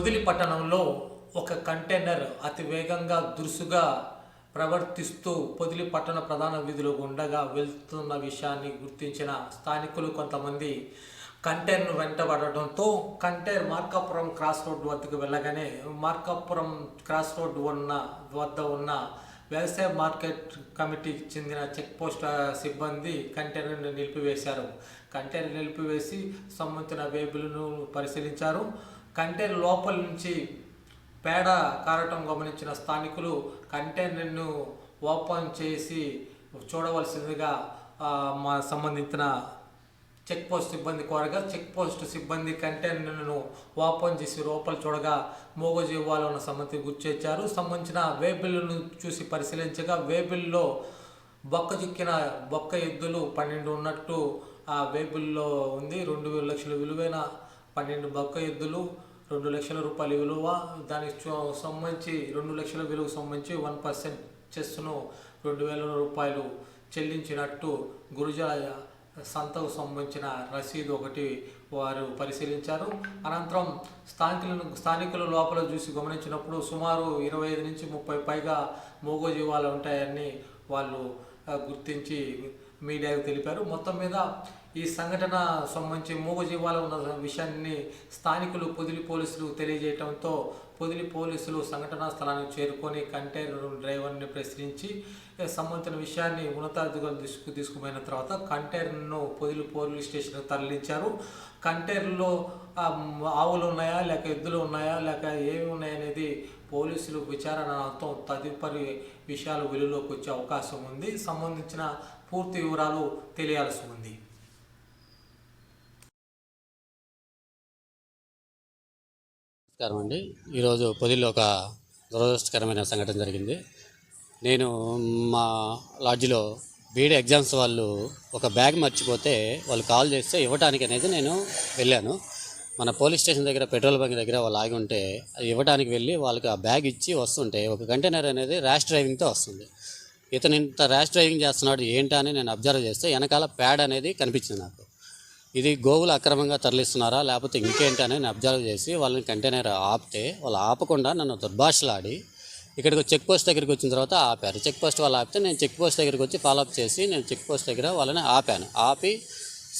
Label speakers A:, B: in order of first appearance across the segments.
A: పొదిలి పట్టణంలో ఒక కంటైనర్ అతి వేగంగా దురుసుగా ప్రవర్తిస్తూ పొదిలి పట్టణ ప్రధాన వీధిలో గుండగా వెళ్తున్న విషయాన్ని గుర్తించిన స్థానికులు కొంతమంది కంటైనర్ వెంటబడడంతో కంటైనర్ మార్కాపురం క్రాస్ రోడ్ వద్దకు వెళ్ళగానే మార్కాపురం క్రాస్ రోడ్ ఉన్న వద్ద ఉన్న వ్యవసాయ మార్కెట్ కమిటీకి చెందిన చెక్ పోస్ట్ సిబ్బంది కంటైనర్ని నిలిపివేశారు. కంటైనర్ నిలిపివేసి సంబంధించిన వేబులను పరిశీలించారు. కంటైనర్ లోపల నుంచి పేడ కారటం గమనించిన స్థానికులు కంటైనర్ను ఓపెన్ చేసి చూడవలసిందిగా మా సంబంధించిన చెక్ పోస్ట్ సిబ్బంది కోరగా చెక్ పోస్ట్ సిబ్బంది కంటైనర్ను ఓపెన్ చేసి లోపల చూడగా మూగజీవాలు ఉన్న సంబంధించి గుర్తించారు సంబంధించిన వేబిల్ను చూసి పరిశీలించగా వేబిల్లో బొక్క చిక్కిన బొక్క ఎద్దులు పన్నెండు ఉన్నట్టు ఆ వేబిల్లో ఉంది. రెండు వేల లక్షల విలువైన పన్నెండు బక్క ఎద్దులు రెండు లక్షల రూపాయల విలువ దానికి సంబంధించి రెండు లక్షల విలువకు సంబంధించి వన్ పర్సెంట్ చెస్ను రెండు వేల రూపాయలు చెల్లించినట్టు గురుజల సంతకు సంబంధించిన రసీదు ఒకటి వారు పరిశీలించారు. అనంతరం స్థానికులను స్థానికులు లోపల చూసి గమనించినప్పుడు సుమారు ఇరవై ఐదు నుంచి ముప్పై పైగా మూగజీవాలు ఉంటాయని వాళ్ళు గుర్తించి మీడియాకు తెలిపారు. మొత్తం మీద ఈ సంఘటన సంబంధించి మూగజీవాలు ఉన్న విషయాన్ని స్థానికులు పొదిలి పోలీసులు తెలియజేయడంతో పొదిలి పోలీసులు సంఘటనా స్థలానికి చేరుకొని కంటైనర్ డ్రైవర్ని ప్రశ్నించి సంబంధించిన విషయాన్ని ఉన్నతాధికారులు తీసుకు తీసుకుపోయిన తర్వాత కంటైనర్ను పొదిలి పోలీస్ స్టేషన్కి తరలించారు. కంటైనర్లో ఆవులు ఉన్నాయా లేక ఎద్దులు ఉన్నాయా లేక ఏమి ఉన్నాయనేది పోలీసులు విచారణతో తదుపరి విషయాలు వెలుగులోకి వచ్చే అవకాశం ఉంది. సంబంధించిన పూర్తి వివరాలు తెలియాల్సి ఉంది.
B: నమస్కారం అండి. ఈరోజు పొదిలో ఒక దురదృష్టకరమైన సంఘటన జరిగింది. నేను మా లాడ్జిలో బీడీ ఎగ్జామ్స్ వాళ్ళు ఒక బ్యాగ్ మర్చిపోతే వాళ్ళు కాల్ చేస్తే ఇవ్వడానికి అనేది నేను వెళ్ళాను. మన పోలీస్ స్టేషన్ దగ్గర పెట్రోల్ బంక్ దగ్గర వాళ్ళు ఆగి ఉంటే అది ఇవ్వడానికి వెళ్ళి వాళ్ళకి ఆ బ్యాగ్ ఇచ్చి వస్తుంటే ఒక కంటైనర్ అనేది ర్యాష్ డ్రైవింగ్తో వస్తుంది. ఇతను ఇంత ర్యాష్ డ్రైవింగ్ చేస్తున్నాడు ఏంటని నేను అబ్జర్వ్ చేస్తే వెనకాల ప్యాడ్ అనేది కనిపించింది నాకు. ఇది గోవులు అక్రమంగా తరలిస్తున్నారా? లేకపోతే ఇంకేంటి అని అబ్జర్వ్ చేసి వాళ్ళని కంటైనర్ ఆపితే వాళ్ళు ఆపకుండా నన్ను దుర్భాషలాడి ఇక్కడికి చెక్ పోస్ట్ దగ్గరికి వచ్చిన తర్వాత ఆపారు. చెక్ పోస్ట్ వాళ్ళు ఆపితే నేను చెక్ పోస్ట్ దగ్గరికి వచ్చి ఫాలోఅప్ చేసి నేను చెక్ పోస్ట్ దగ్గర వాళ్ళని ఆపాను. ఆపి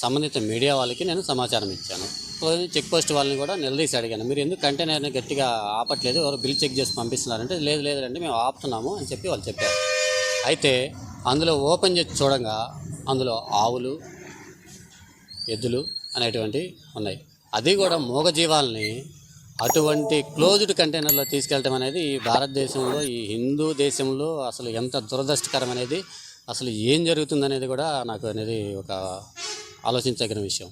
B: సంబంధిత మీడియా వాళ్ళకి నేను సమాచారం ఇచ్చాను. చెక్ పోస్ట్ వాళ్ళని కూడా నిలదీసి అడిగాను. మీరు ఎందుకు కంటైనర్ని గట్టిగా ఆపట్లేదు? ఎవరు బిల్ చెక్ చేసి పంపిస్తున్నారంటే లేదు లేదండి మేము ఆపుతున్నాము అని చెప్పి వాళ్ళు చెప్పారు. అయితే అందులో ఓపెన్ చేసి చూడంగా అందులో ఆవులు ఎద్దులు అనేటువంటివి ఉన్నాయి. అది కూడా మూగజీవాల్ని అటువంటి క్లోజ్డ్ కంటైనర్లో తీసుకెళ్ళటం అనేది ఈ భారతదేశంలో ఈ హిందూ దేశంలో అసలు ఎంత దురదృష్టకరం అనేది అసలు ఏం జరుగుతుందనేది కూడా నాకు అనేది ఒక ఆలోచించగిన విషయం.